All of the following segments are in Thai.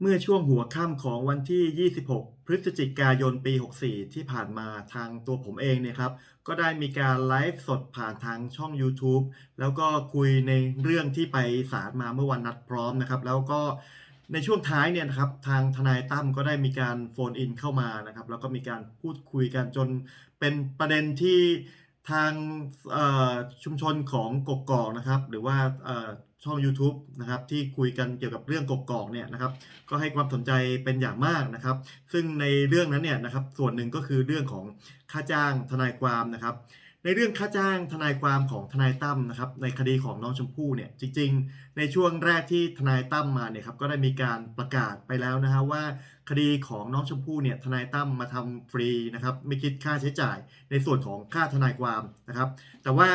เมื่อช่วงหัวค่ำของวันที่ 26 พฤศจิกายนปี 64 ที่ผ่านมาทางตัวผมเองเนี่ยครับ ก็ได้มีการไลฟ์สดผ่านทางช่องยูทูบแล้วก็คุยในเรื่องที่ไปศาลมาเมื่อวันนัดพร้อมนะครับ แล้วก็ในช่วงท้ายเนี่ยนะครับทางทนายตั้มก็ได้มีการโฟนอินเข้ามานะครับ แล้วก็มีการพูดคุยกันจนเป็นประเด็นที่ ทางชุมชนของกกอกนะครับ หรือว่าช่อง YouTube นะครับที่คุยกันเกี่ยวกับเรื่องกกอกเนี่ยนะครับ ก็ให้ความสนใจเป็นอย่างมากนะครับ ซึ่งในเรื่องนั้นเนี่ยนะครับส่วนหนึ่งก็คือเรื่องของค่าจ้างทนายความนะครับ ในเรื่องค่าจ้างทนายความของทนายตั้มนะครับในคดีของน้องชมพู่เนี่ยจริง ๆ ในช่วงแรกที่ทนายตั้มมาเนี่ยครับก็ได้มีการประกาศไปแล้วนะฮะว่า คดีของน้องชมพู่เนี่ยทนายตั้มมาทำฟรีนะครับไม่คิดค่าใช้จ่ายในส่วนของค่าทนายความนะครับ แต่ว่า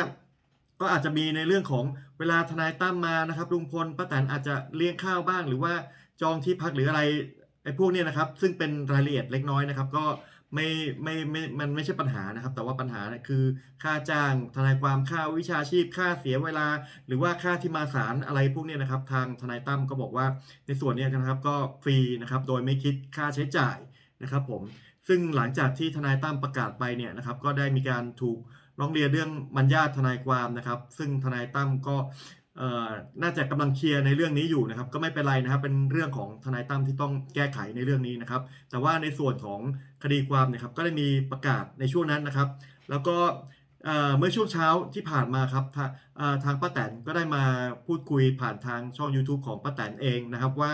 ก็อาจจะมีในเรื่องของเวลาทนายตั้มมานะครับลุงพลป้าแตนอาจจะเลี้ยงข้าวบ้าง หรือว่าจองที่พักหรืออะไรไอ้พวกเนี้นะครับซึ่งเป็นรายละเอียดเล็กน้อยนะครับ ก็ ไม่ไม่ไม่มันไม่ใช่ปัญหานะครับ แต่ว่าปัญหาเนี่ยคือค่าจ้างทนายความค่าวิชาชีพ ค่าเสียเวลา หรือว่าค่าที่มาศาลอะไรพวกนี้นะครับ ทางทนายตั้มก็บอกว่าในส่วนนี้นะครับก็ฟรีนะครับโดยไม่คิดค่าใช้จ่ายนะครับผมซึ่งหลังจากที่ทนายตั้มประกาศไปเนี่ยนะครับก็ได้มีการถูกร้องเรียนเรื่องมัญญาทนายความนะครับ ซึ่งทนายตั้มก็ น่าจะกำลังเคลียร์ในเรื่องนี้อยู่นะครับ ก็ไม่เป็นไรนะครับ เป็นเรื่องของทนายตั้มที่ต้องแก้ไขในเรื่องนี้นะครับ แต่ว่าในส่วนของคดีความนะครับ ก็ได้มีประกาศในช่วงนั้นนะครับ แล้วก็เมื่อช่วงเช้าที่ผ่านมาครับทาเอ่อทางป้าแตนก็ได้มาพูดคุยผ่านทางช่อง YouTube ของป้าแตนเองนะครับว่า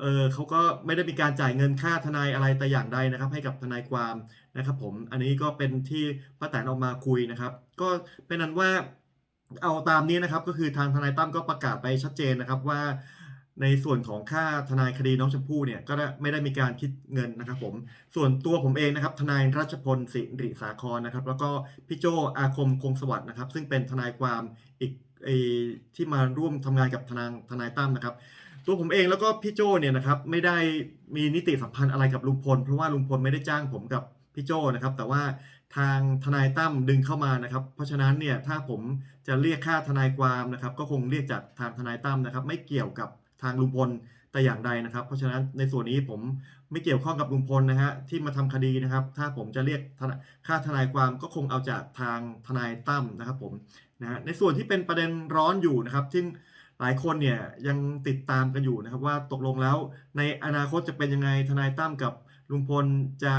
เออเขาก็ไม่ได้มีการจ่ายเงินค่าทนายอะไรแต่อย่างใดนะครับ ให้กับทนายความนะครับ ผมอันนี้ก็เป็นที่ป้าแตนออกมาคุยนะครับ ก็เป็นนั้นว่า เอาตามนี้นะครับก็คือทางทนายตั้มก็ประกาศไปชัดเจนนะครับว่าในส่วนของค่าทนายคดีน้องชมพู่เนี่ยก็ไม่ได้มีการคิดเงินนะครับผมส่วนตัวผมเองนะครับทนายรัชพลสิริสาครนะครับ แล้วก็พี่โจอาคมคงสวัสดิ์นะครับ ซึ่งเป็นทนายความอีกอที่มาร่วมทำงานกับทนายทนายตั้มนะครับ ตัวผมเองแล้วก็พี่โจเนี่ยนะครับไม่ได้มีนิติสัมพันธ์อะไรกับลุงพล เพราะว่าลุงพลไม่ได้จ้างผมกับพี่โจนะครับ แต่ว่า ทางทนายตั้มดึงเข้ามานะครับ เพราะฉะนั้นเนี่ยถ้าผมจะเรียกค่าทนายความนะครับ ก็คงเรียกจากทางทนายตั้มนะครับ ไม่เกี่ยวกับทางลุงพลแต่อย่างใดนะครับ เพราะฉะนั้นในส่วนนี้ผมไม่เกี่ยวข้องกับลุงพลนะฮะที่มาทำคดีนะครับ ถ้าผมจะเรียกค่าทนายความก็คงเอาจากทางทนายตั้มนะครับผมนะฮะในส่วนที่เป็นประเด็นร้อนอยู่นะครับซึ่งหลายคนเนี่ยยังติดตามกันอยู่นะครับว่าตกลงแล้วในอนาคตจะเป็นยังไงทนายตั้มกับลุงพลจะ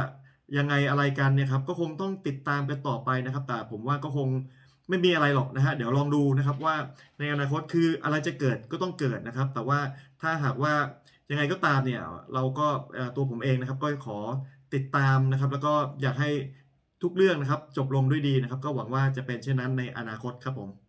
ยังไงอะไรกันเนี่ยครับก็คงต้องติดตามกันต่อไปนะครับ แต่ผมว่าก็คงไม่มีอะไรหรอกนะฮะเดี๋ยวลองดูนะครับว่าในอนาคตคืออะไรจะเกิดก็ต้องเกิดนะครับ แต่ว่าถ้าหากว่ายังไงก็ตามเนี่ยเราก็ตัวผมเองนะครับ ก็ขอติดตามนะครับ แล้วก็อยากให้ทุกเรื่องนะครับ จบลงด้วยดีนะครับ ก็หวังว่าจะเป็นเช่นนั้นในอนาคตครับผม